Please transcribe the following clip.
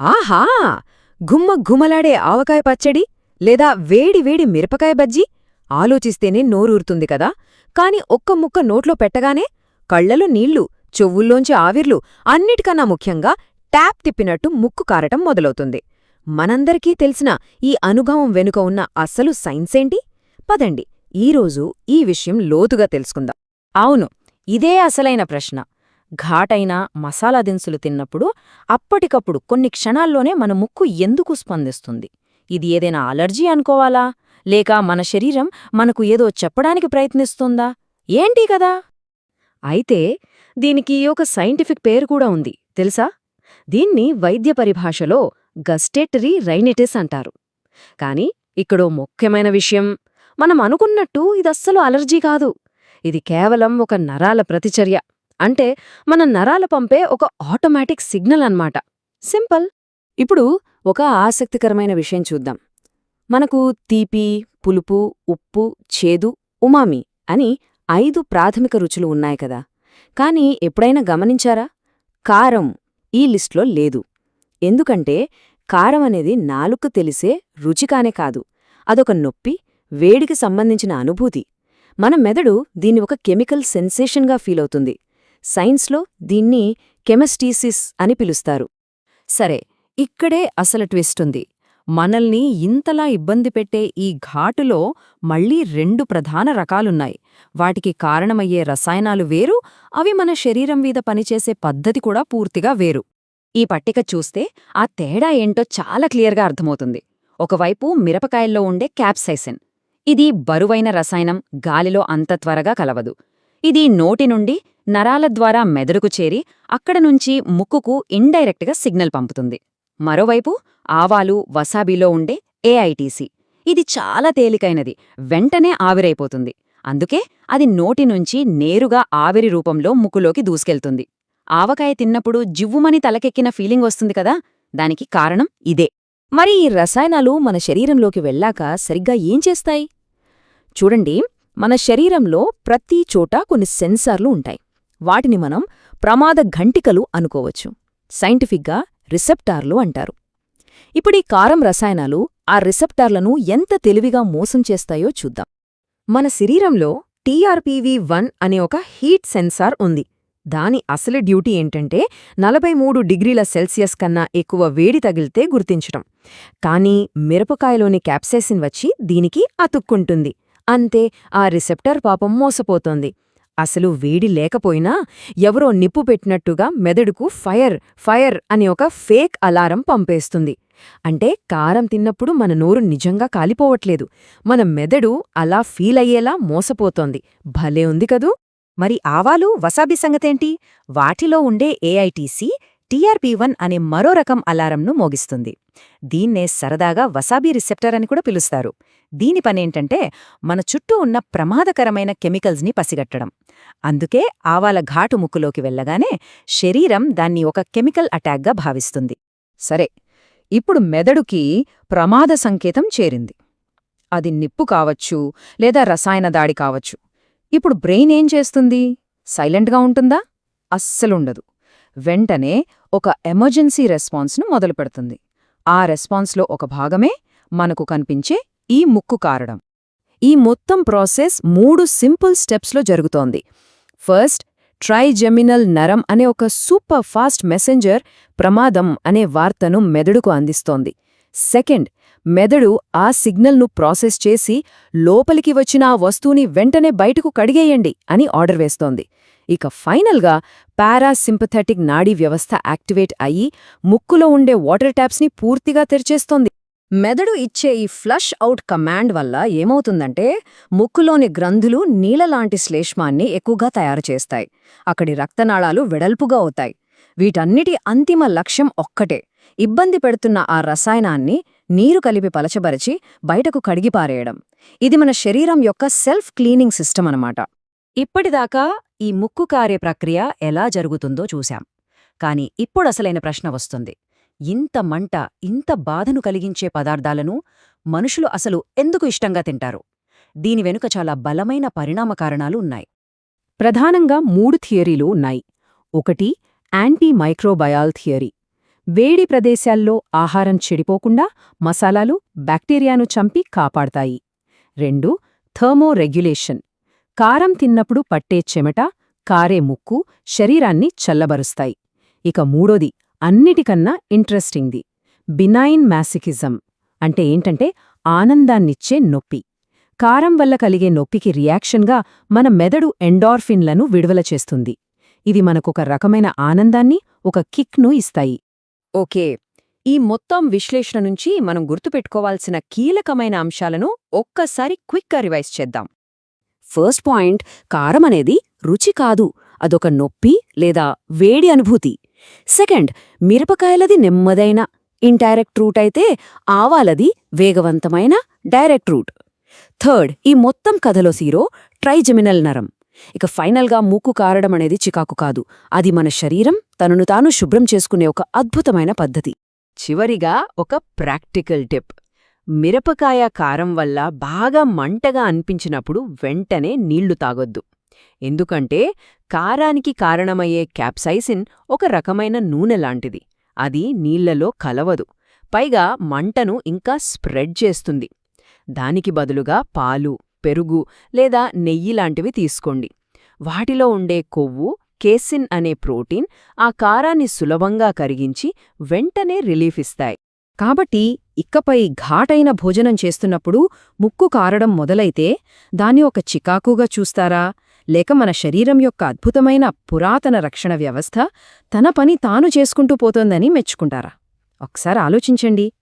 ఆహా! గుమ్మ గుమ్మలాడే ఆవకాయ పచ్చడి లేదా వేడి వేడి మిరపకాయ బజ్జీ ఆలోచిస్తేనే నోరూరుతుంది కదా. కాని ఒక్క ముక్క నోట్లో పెట్టగానే కళ్ళలో నీళ్ళు చెవుల్లోంచి ఆవిర్లు అన్నిటికన్నా ముఖ్యంగా ట్యాప్ తిప్పినట్టు ముక్కు కారటం మొదలవుతుంది. మనందరికీ తెలిసిన ఈ అనుభవం వెనుక ఉన్న అస్సలు సైన్సేంటి పదండి ఈరోజు ఈ విషయం లోతుగా తెలుసుకుందాం. అవును ఇదే అసలైన ప్రశ్న. ఘాటైన మసాలా దినుసులు తిన్నప్పుడు అప్పటికప్పుడు కొన్ని క్షణాల్లోనే మన ముక్కు ఎందుకు స్పందిస్తుంది? ఇది ఏదైనా అలర్జీ అనుకోవాలా? లేక మన శరీరం మనకు ఏదో చెప్పడానికి ప్రయత్నిస్తుందా? ఏంటి కదా? అయితే దీనికి ఒక సైంటిఫిక్ పేరు కూడా ఉంది తెలుసా? దీన్ని వైద్య పరిభాషలో గస్టేటరీ రైనిటిస్ అంటారు. కాని ఇక్కడో ముఖ్యమైన విషయం మనం అనుకున్నట్టు ఇదస్సలు అలర్జీ కాదు. ఇది కేవలం ఒక నరాల ప్రతిచర్య. అంటే మన నరాల పంపే ఒక ఆటోమేటిక్ సిగ్నల్ అన్నమాట. సింపుల్. ఇప్పుడు ఒక ఆసక్తికరమైన విషయం చూద్దాం. మనకు తీపి పులుపు ఉప్పు చేదు ఉమామి అని ఐదు ప్రాథమిక రుచులు ఉన్నాయి కదా. కాని ఎప్పుడైనా గమనించారా? కారం ఈ లిస్ట్లో లేదు. ఎందుకంటే కారం అనేది నాలుక తెలిసే రుచికానే కాదు. అదొక నొప్పి వేడికి సంబంధించిన అనుభూతి. మన మెదడు దీన్ని ఒక కెమికల్ సెన్సేషన్గా ఫీలవుతుంది సైన్స్లో దీన్ని కెమెస్టీసిస్ అని పిలుస్తారు. సరే ఇక్కడే అసలు ట్విస్ట్ ఉంది. మనల్ని ఇంతలా ఇబ్బంది పెట్టే ఈ ఘాటులో మళ్ళీ రెండు ప్రధాన రకాలున్నాయి. వాటికి కారణమయ్యే రసాయనాలు వేరు అవి మన శరీరం మీద పనిచేసే పద్ధతి కూడా పూర్తిగా వేరు. ఈ పట్టిక చూస్తే ఆ తేడా ఏంటో చాలా క్లియర్గా అర్థమవుతుంది. ఒకవైపు మిరపకాయల్లో ఉండే క్యాప్సైసిన్. ఇది బరువైన రసాయనం గాలిలో అంత త్వరగా కలవదు. ఇది నోటి నుండి నరాల ద్వారా మెదడుకు చేరి అక్కడ నుంచి ముక్కుకు ఇండైరెక్ట్గా సిగ్నల్ పంపుతుంది. మరోవైపు ఆవాలు వసాబీలో ఉండే ఏఐటీసీ ఇది చాలా తేలికైనది. వెంటనే ఆవిరైపోతుంది. అందుకే అది నోటి నుంచి నేరుగా ఆవిరి రూపంలో ముక్కులోకి దూసుకెళ్తుంది. ఆవకాయ తిన్నప్పుడు జివ్వుమని తలకెక్కిన ఫీలింగ్ వస్తుంది కదా? దానికి కారణం ఇదే. మరి ఈ రసాయనాలు మన శరీరంలోకి వెళ్ళాక సరిగ్గా ఏం చేస్తాయి? చూడండి. మన శరీరంలో ప్రతి చోట కొన్ని సెన్సార్లు ఉంటాయి. వాటిని మనం ప్రమాద ఘంటికలు అనుకోవచ్చు. సైంటిఫిక్గా రిసెప్టార్లు అంటారు. ఇప్పుడీ కారం రసాయనాలు ఆ రిసెప్టార్లను ఎంత తెలివిగా మోసం చేస్తాయో చూద్దాం. మన శరీరంలో టీఆర్పీవీ వన్ అనే ఒక హీట్ సెన్సార్ ఉంది. దాని అసలు డ్యూటీ ఏంటంటే నలభై మూడు డిగ్రీల సెల్సియస్ కన్నా ఎక్కువ వేడి తగిలితే గుర్తించటం. కానీ మిరపకాయలోని క్యాప్సెసిన్ వచ్చి దీనికి అతుక్కుంటుంది. అంతే ఆ రిసెప్టర్ పాపం మోసపోతోంది. అసలు వేడి లేకపోయినా ఎవరో నిప్పు పెట్టినట్టుగా మెదడుకు ఫైర్ ఫైర్ అని ఒక ఫేక్ అలారం పంపేస్తుంది. అంటే కారం తిన్నప్పుడు మన నోరు నిజంగా కాలిపోవట్లేదు. మన మెదడు అలా ఫీల్ అయ్యేలా మోసపోతోంది. భలే ఉంది కదూ! మరి ఆవాలు వసాబి సంగతేంటి? వాటిలో ఉండే ఏఐటీసీ టీఆర్పీ వన్ అనే మరో రకం అలారంను మోగిస్తుంది. దీన్నే సరదాగా వసాబీ రిసెప్టర్ అని కూడా పిలుస్తారు. దీని పనేంటంటే మన చుట్టూ ఉన్న ప్రమాదకరమైన కెమికల్స్ని పసిగట్టడం. అందుకే ఆవాల ఘాటు ముక్కులోకి వెళ్ళగానే శరీరం దాన్ని ఒక కెమికల్ అటాక్గా భావిస్తుంది. సరే ఇప్పుడు మెదడుకి ప్రమాద సంకేతం చేరింది. అది నిప్పు కావచ్చు లేదా రసాయన దాడి కావచ్చు. ఇప్పుడు బ్రెయిన్ ఏం చేస్తుంది? సైలెంట్గా ఉంటుందా? అస్సలుండదు. వెంటనే ఒక ఎమర్జెన్సీ రెస్పాన్స్ను మొదలుపెడుతుంది. ఆ రెస్పాన్స్లో ఒక భాగమే మనకు కనిపించే ఈ ముక్కు కారడం. ఈ మొత్తం ప్రాసెస్ మూడు సింపుల్ స్టెప్స్లో జరుగుతోంది. ఫస్ట్ ట్రైజెమినల్ నరం అనే ఒక సూపర్ ఫాస్ట్ మెసెంజర్ ప్రమాదం అనే వార్తను మెదడుకు అందిస్తోంది. సెకండ్ మెదడు ఆ సిగ్నల్ను ప్రాసెస్ చేసి లోపలికి వచ్చిన ఆ వస్తువుని వెంటనే బయటకు కడిగేయండి అని ఆర్డర్ వేస్తోంది. ఇక ఫైనల్గా పారాసింపథెటిక్ నాడీ వ్యవస్థ యాక్టివేట్ అయ్యి ముక్కులో ఉండే వాటర్ ట్యాప్స్ని పూర్తిగా తెరిచేస్తోంది. మెదడు ఇచ్చే ఈ ఫ్లష్ అవుట్ కమాండ్ వల్ల ఏమవుతుందంటే ముక్కులోని గ్రంథులు నీలలాంటి శ్లేష్మాన్ని ఎక్కువగా తయారు చేస్తాయి. అక్కడి రక్తనాళాలు వెడల్పుగా అవుతాయి. వీటన్నిటి అంతిమ లక్ష్యం ఒక్కటే. ఇబ్బంది పెడుతున్న ఆ రసాయనాన్ని నీరు కలిపి పలచబరిచి బయటకు కడిగిపారేయడం ఇది మన శరీరం యొక్క సెల్ఫ్ క్లీనింగ్ సిస్టమ్ అనమాట ఇప్పటిదాకా ఈ ముక్కు కారే ప్రక్రియ ఎలా జరుగుతుందో చూశాం. కాని ఇప్పుడసలైన ప్రశ్న వస్తుంది. ఇంత మంట ఇంత బాధను కలిగించే పదార్థాలను మనుషులు అసలు ఎందుకు ఇష్టంగా తింటారు? దీని వెనుక చాలా బలమైన పరిణామ కారణాలు ఉన్నాయి. ప్రధానంగా మూడు థియరీలు ఉన్నాయి. ఒకటి యాంటీ మైక్రోబయాల్ థియరీ. వేడి ప్రదేశాల్లో ఆహారం చెడిపోకుండా మసాలాలు బ్యాక్టీరియాను చంపి కాపాడతాయి. రెండు థర్మోరెగ్యులేషన్. కారం తిన్నప్పుడు పట్టే చెమట కారే ముక్కు శరీరాన్ని చల్లబరుస్తాయి. ఇక మూడోది అన్నిటికన్నా ఇంట్రెస్టింగ్ది బినైన్ మ్యాసికిజం అంటే ఏంటంటే ఆనందాన్నిచ్చే నొప్పి. కారం వల్ల కలిగే నొప్పికి రియాక్షన్గా మన మెదడు ఎండార్ఫిన్లను విడుదల చేస్తుంది. ఇది మనకొక రకమైన ఆనందాన్ని ఒక కిక్ను ఇస్తాయి. ఓకే ఈ మొత్తం విశ్లేషణ నుంచి మనం గుర్తుపెట్టుకోవాల్సిన కీలకమైన అంశాలను ఒక్కసారి క్విక్గా రివైజ్ చేద్దాం. ఫస్ట్ పాయింట్ కారం అనేది రుచి కాదు అదొక నొప్పి లేదా వేడి అనుభూతి. సెకండ్ మిరపకాయలది నెమ్మదైన ఇండైరెక్ట్ రూట్ అయితే ఆవాలది వేగవంతమైన డైరెక్ట్ రూట్. థర్డ్ ఈ మొత్తం కథలో సీరో ట్రైజెమినల్ నరం. ఇక ఫైనల్గా మూకు కారడం అనేది చికాకు కాదు అది మన శరీరం తనను తాను శుభ్రం చేసుకునే ఒక అద్భుతమైన పద్ధతి. చివరిగా ఒక ప్రాక్టికల్ టిప్. మిరపకాయ కారం వల్ల బాగా మంటగా అనిపించినప్పుడు వెంటనే నీళ్ళు తాగొద్దు. ఎందుకంటే కారానికి కారణమయ్యే క్యాప్సైసిన్ ఒక రకమైన నూనె లాంటిది. అది నీళ్ళలో కలవదు. పైగా మంటను ఇంకా స్ప్రెడ్ చేస్తుంది. దానికి బదులుగా పాలు పెరుగు లేదా నెయ్యి లాంటివి తీసుకోండి. వాటిలో ఉండే కొవ్వు కేసిన్ అనే ప్రోటీన్ ఆ కారాన్ని సులభంగా కరిగించి వెంటనే రిలీఫ్ ఇస్తాయి. కాబట్టి ఇక్కపై ఘాటైన భోజనం చేస్తున్నప్పుడు ముక్కు కారడం మొదలైతే దాన్ని ఒక చికాకుగా చూస్తారా? లేక మన శరీరం యొక్క అద్భుతమైన పురాతన రక్షణ వ్యవస్థ తన పని తాను చేసుకుంటూ పోతోందని మెచ్చుకుంటారా? ఒకసారి ఆలోచించండి.